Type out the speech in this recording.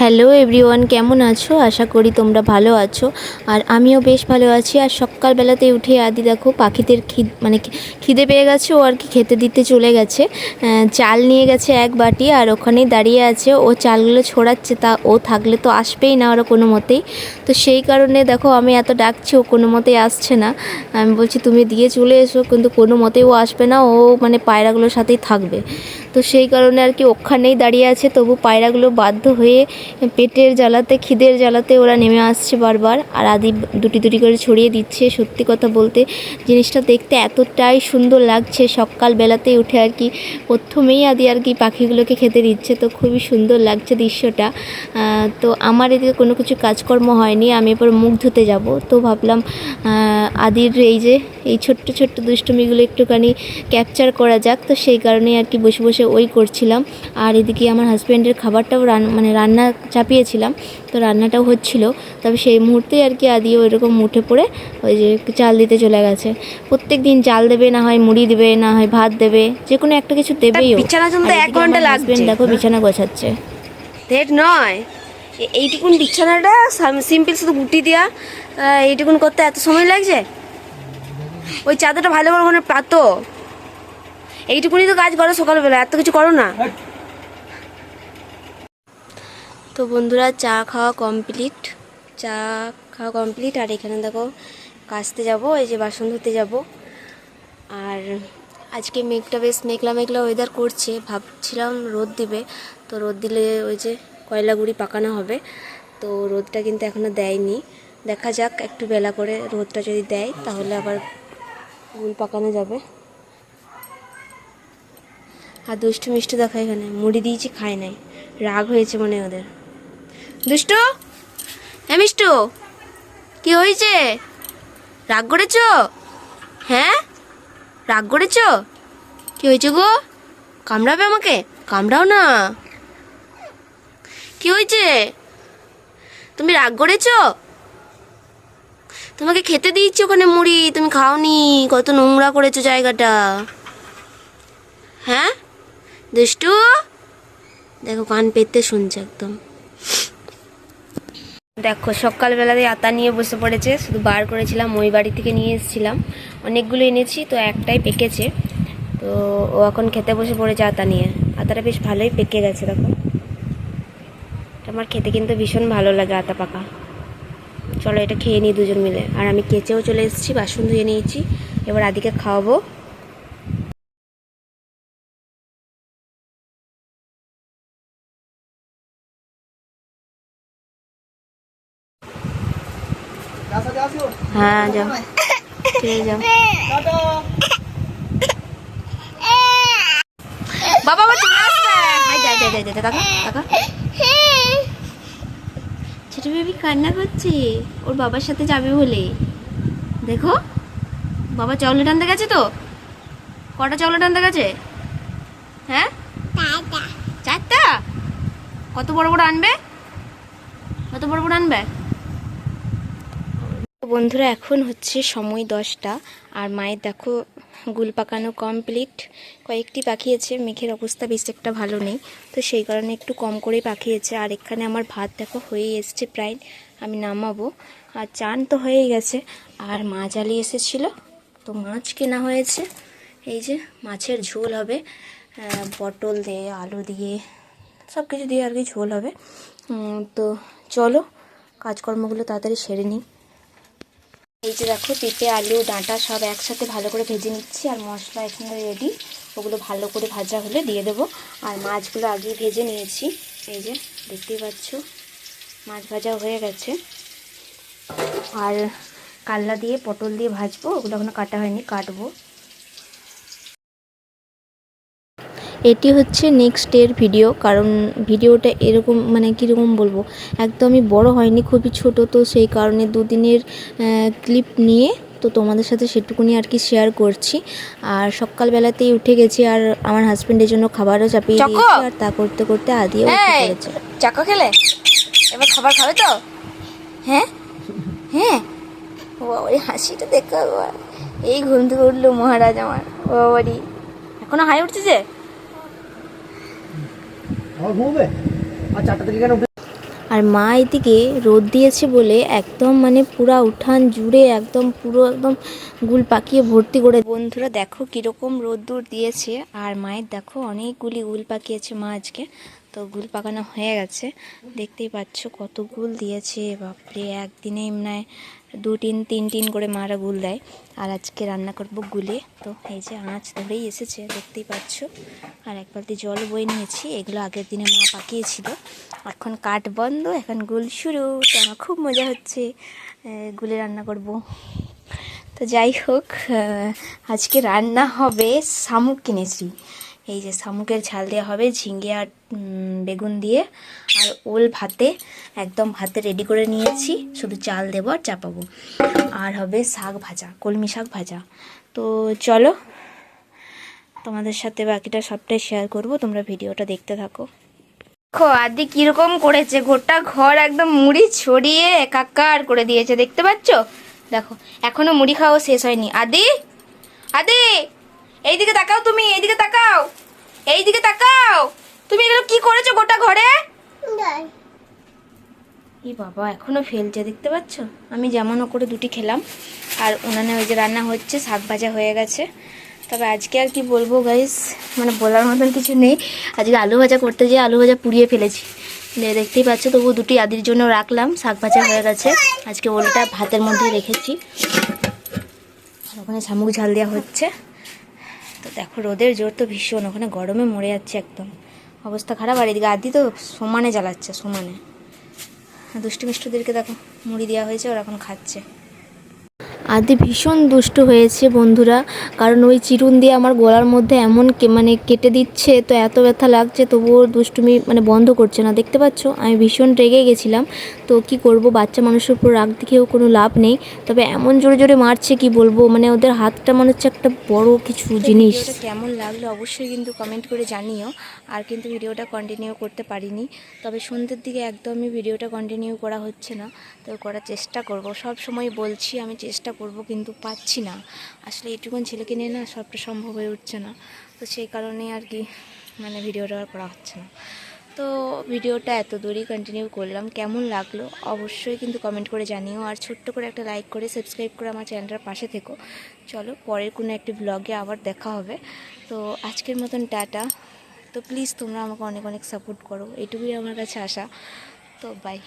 Hello everyone কেমন আছো? আশা করি তোমরা ভালো আছো। আর আমিও বেশ ভালো আছি। আর সকালবেলাতে উঠে আদি দেখো, পাখিদের খিদ মানে খিদে পেয়ে গেছে। ও আর কি খেতে দিতে চলে গেছে। চাল নিয়ে গেছে এক বাটি আর ওখানেই দাঁড়িয়ে আছে। ও চালগুলো ছড়াচ্ছে, তা ও থাকলে তো আসবেই না ওরা কোনো মতেই। তো সেই কারণে দেখো, আমি এত ডাকছি, ও কোনো মতেই আসছে না। আমি বলছি, তুমি দিয়ে চলে এসো। কিন্তু কোনো মতেই ও আসবে না। ও মানে পায়রাগুলোর সাথেই থাকবে। তো সেই কারণে আর কি ওখানেই দাঁড়িয়ে আছে। তবু পায়রাগুলো বাধ্য হয়ে পেটের জ্বালাতে, খিদের জ্বালাতে ওরা নেমে আসছে বারবার। আর আদি দুটি দুটি করে ছড়িয়ে দিচ্ছে। সত্যি কথা বলতে জিনিসটা দেখতে এতটাই সুন্দর লাগছে। সকালবেলাতেই উঠে আর কি প্রথমেই আদি আর কি পাখিগুলোকে খেতে দিচ্ছে। তো খুবই সুন্দর লাগছে দৃশ্যটা। তো আমার এদিকে কোনো কিছু কাজকর্ম হয়নি। আমি এবার মুখ ধুতে যাব। তো ভাবলাম আদির এই যে, এই ছোট্ট ছোট্ট দুষ্টুমিগুলো একটুখানি ক্যাপচার করা যাক। তো সেই কারণেই আর কি বসে বসে ওই করছিলাম। আর এদিকে আমার হাজব্যান্ডের খাবারটাও রান মানে রান্না চাপিয়েছিলাম। তো রান্নাটাও হচ্ছিল। তবে সেই মুহূর্তে আর কি আদি ওইরকম উঠে পড়ে ওই যে চাল দিতে চলে গেছে। প্রত্যেক দিন চাল দেবে না হয় মুড়ি দেবে না হয় ভাত দেবে যে কোনো একটা কিছু দেবেই। বিছানা এক ঘণ্টা husband দেখো বিছানা গোছাচ্ছে। নয়। এইটুকুন বিছানাটা সিম্পল শুধু গুটি দেওয়া এইটুকুন করতে এত সময় লাগছে? ওই চাদরটা ভালো করে ওখানে পাতো। এইটুকুনি তো কাজ করো সকালবেলা এত কিছু করো না। তো বন্ধুরা চা খাওয়া কমপ্লিট। চা খাওয়া কমপ্লিট আর এখানে দেখো কাচতে যাব এই যে বাসন ধুতে যাব। আর আজকে মেঘটা বেশ মেঘলা মেঘলা ওয়েদার করছে ভাবছিলাম রোদ দিবে। তো রোদ দিলে ওই যে কয়লা গুঁড়ি পাকানো হবে। তো রোদটা কিন্তু এখনও দেয়নি। দেখা যাক একটু বেলা করে রোদটা যদি দেয় তাহলে আবার গুড় পাকানো যাবে। আর দুষ্টু মিষ্টি দেখা এখানে, মুড়ি দিয়েছি, খায় নাই। রাগ হয়েছে মনে ওদের। দুষ্টু? হ্যাঁ মিষ্টু? কি হয়েছে? রাগ করেছ? হ্যাঁ? রাগ করেছ? কি হয়েছে গো? কামড়াবে আমাকে? কামড়াও না। কি হয়েছে? তুমি রাগ করেছ? তোমাকে খেতে দিয়েছি ওখানে মুড়ি, তুমি খাওনি, কত নোংরা করেছ জায়গাটা। দুষ্টু? দেখো, কান পেতে শুনছে একদম। দেখো সকালবেলাতে আতা নিয়ে বসে পড়েছে, শুধু বার করেছিলাম ওই বাড়ি থেকে নিয়ে এসেছিলাম। অনেকগুলো এনেছি, তো একটাই পেকেছে। তো ও এখন খেতে বসে পড়েছে আতা নিয়ে। আতাটা বেশ ভালোই পেকে গেছে, দেখো। আমার খেতে কিন্তু ভীষণ ভালো লাগে আতা পাকা। চলো, এটা খেয়ে নিই দুজন মিলে। আর আমি কেচেও চলে এসেছি, বাসন ধুয়ে নিয়েছি। এবার আদিকে খাওয়াবো। হ্যাঁ যাও। খেয়ে যাও। বাবা আবার চলে আসবে? হাই যাই যাই যাই যাই টাকা টাকা ছোট বেবি কান্না করছে। ওর বাবার সাথে যাবে বলে। দেখো বাবা চকলেট আনতে গেছে তো? কটা চকলেট আনতে গেছে? হ্যাঁ? চারটা? কত বড় বড় আনবে? কত বড় বড় আনবে? বন্ধুরা, এখন হচ্ছে সময় দশটা আর মায়ের দেখো গুল পাকানো কমপ্লিট কয়েকটি পাখিয়েছে মেঘের অবস্থা বেশ একটা ভালো নেই, তো সেই কারণে একটু কম করেই পাখিয়েছে আর এখানে আমার ভাত দেখো হয়েই এসছে প্রায়, আমি নামাবো। আর চান তো হয়েই গেছে, আর মাছ আলি এসেছিল, তো মাছ কেনা হয়েছে। এই যে মাছের ঝোল হবে পটল দিয়ে, আলু দিয়ে, সব কিছু দিয়ে আর কি ঝোল হবে। তো চলো, কাজকর্মগুলো তাড়াতাড়ি সেরে নিই। এই যে দেখো, পেঁপে, আলু, ডাঁটা সব একসাথে ভালো করে ভেজে নিচ্ছি আর মশলা এখানে রেডি ওগুলো ভালো করে ভাজা হলে দিয়ে দেবো। আর মাছগুলো আগেই ভেজে নিয়েছি। এই যে, দেখতেই পাচ্ছ, মাছ ভাজা হয়ে গেছে। আর কাল্লা দিয়ে পটল দিয়ে ভাজবো, ওগুলো এখনও কাটা হয়নি, কাটবো। এটি হচ্ছে নেক্সট ডের ভিডিও কারণ ভিডিওটা এরকম মানে কীরকম বলব? একদমই বড় হয়নি খুবই ছোট তো সেই কারণে দুদিনের ক্লিপ নিয়ে তো তোমাদের সাথে সেটুকুনি আর কি শেয়ার করছি। আর সকালবেলাতেই উঠে গেছি আর আমার হাজব্যান্ডের জন্য খাবারও চাপিয়ে! দিয়েছি আর তা করতে করতে আদিও উঠে চাকা খেলে? এবার খাবার খাবে তো? হ্যাঁ? হ্যাঁ? বাবারি হাসিটা দেখো এই ঘুম থেকে উঠল মহারাজ আমার বাবারি। এখনও হাই উঠতেছে আর মা এদিকে রোদ দিয়েছে বলে একদম মানে পুরা উঠান জুড়ে একদম পুরো একদম গুল পাকিয়ে ভর্তি করে বন্ধুরা দেখো কীরকম রোদ্দুর দিয়েছে আর মায়ের দেখো অনেকগুলি গুল পাকিয়েছে মা আজকে। তো গুল পাকানো হয়ে গেছে। দেখতেই পাচ্ছ কত গুল দিয়েছে, বাপরে! একদিনে এমনায় দু তিন তিন তিন করে মারা গুল দেয়। আর আজকে রান্না করব গুলে। তো এই যে আঁচ ধরেই এসেছে, দেখতেই পাচ্ছ। আর এক বালতি জল বয়ে নিয়েছি, এগুলো আগের দিনে মা পাকিয়েছিল। এখন কাঠ বন্ধ, এখন গুল শুরু। তো আমার খুব মজা হচ্ছে গুলে রান্না করব। তো যাই হোক আজকে রান্না হবে শামুক কিনেছি। এই যে শামুকের ঝাল দেওয়া হবে ঝিঙ্গে আর বেগুন দিয়ে। আর ওল ভাতে একদম ভাতে রেডি করে নিয়েছি। শুধু চাল দেবো আর চাপাবো। আর হবে শাক ভাজা, কলমি শাক ভাজা। তো চলো, তোমাদের সাথে বাকিটা সবটাই শেয়ার করব। তোমরা ভিডিওটা দেখতে থাকো। দেখো, আদি কীরকম করেছে। গোটা ঘর একদম মুড়ি ছড়িয়ে একাকার করে দিয়েছে। দেখতে পাচ্ছ? দেখো, এখনও মুড়ি খাওয়া শেষ হয়নি। আদি? আদি? এইদিকে তাকাও তুমি, এইদিকে তাকাও। এইদিকে তাকাও। তুমি এগুলো কি করেছ গোটা ঘরে? ই বাবা এখনও ফেলছে দেখতে পাচ্ছ? আমি যেমনও করে দুটি খেলাম। আর উনানে ওই যে রান্না হচ্ছে শাক ভাজা হয়ে গেছে। তবে আজকে আর কি বলব গাইস মানে বলার মতন কিছু নেই। আজকে আলু ভাজা করতে যেয়ে আলু ভাজা পুড়িয়ে ফেলেছি। দেখতেই পাচ্ছ তবু দুটি আদির জন্য রাখলাম শাক ভাজা হয়ে গেছে। আজকে ওলটা ভাতের মধ্যে রেখেছি। আর ওখানে শামুক ঝাল দেওয়া হচ্ছে। তো দেখো, রোদের জোর তো ভীষণ, ওখানে গরমে মরে যাচ্ছে একদম। অবস্থা খারাপ, আর এদিকে আদি তো সমানে জ্বালাচ্ছে, সমানে। দুষ্টি মিষ্টুদেরকে দেখো, মুড়ি দেওয়া হয়েছে, ওরা এখন খাচ্ছে। আদি ভীষণ দুষ্ট হয়েছে বন্ধুরা। কারণ ওই চিরুন দিয়ে আমার গলার মধ্যে এমন মানে কেটে দিচ্ছে তো এত ব্যথা লাগছে তবুও দুষ্টুমি মানে বন্ধ করছে না। দেখতে পাচ্ছ? আমি ভীষণ রেগে গেছিলাম। তো কি করব? বাচ্চা মানুষের উপর রাগ দেখেও কোনো লাভ নেই। তবে এমন জোরে জোরে মারছে কি বলব? মানে ওদের হাতটা মনে হচ্ছে একটা বড় কিছু জিনিস। কেমন লাগল অবশ্যই কিন্তু কমেন্ট করে জানিও। আর কিন্তু ভিডিওটা কন্টিনিউ করতে পারিনি। তবে সন্ধ্যের দিকে একদমই ভিডিওটা কন্টিনিউ করা হচ্ছে না। তো করার চেষ্টা করব। সব সময় বলছি আমি চেষ্টা করব কিন্তু পাচ্ছি না। আসলে এইটুকুন ছেলেকে নিয়ে না সবটা সম্ভব হয়ে উঠছে না। তো সেই কারণে আর কি মানে ভিডিওটা আর করা হচ্ছে না। তো ভিডিওটা এত দূরই কন্টিনিউ করলাম, কেমন লাগল অবশ্যই কিন্তু কমেন্ট করে জানিও। আর ছোট্ট করে একটা লাইক করে সাবস্ক্রাইব করে আমার চ্যানেলটার পাশে থেকো। চলো পরের কোনো একটি ব্লগে আবার দেখা হবে। তো আজকের মতন টাটা। তো প্লিজ তোমরা আমাকে অনেক অনেক সাপোর্ট করো। এটুকুই আমার কাছে আসা তো বাই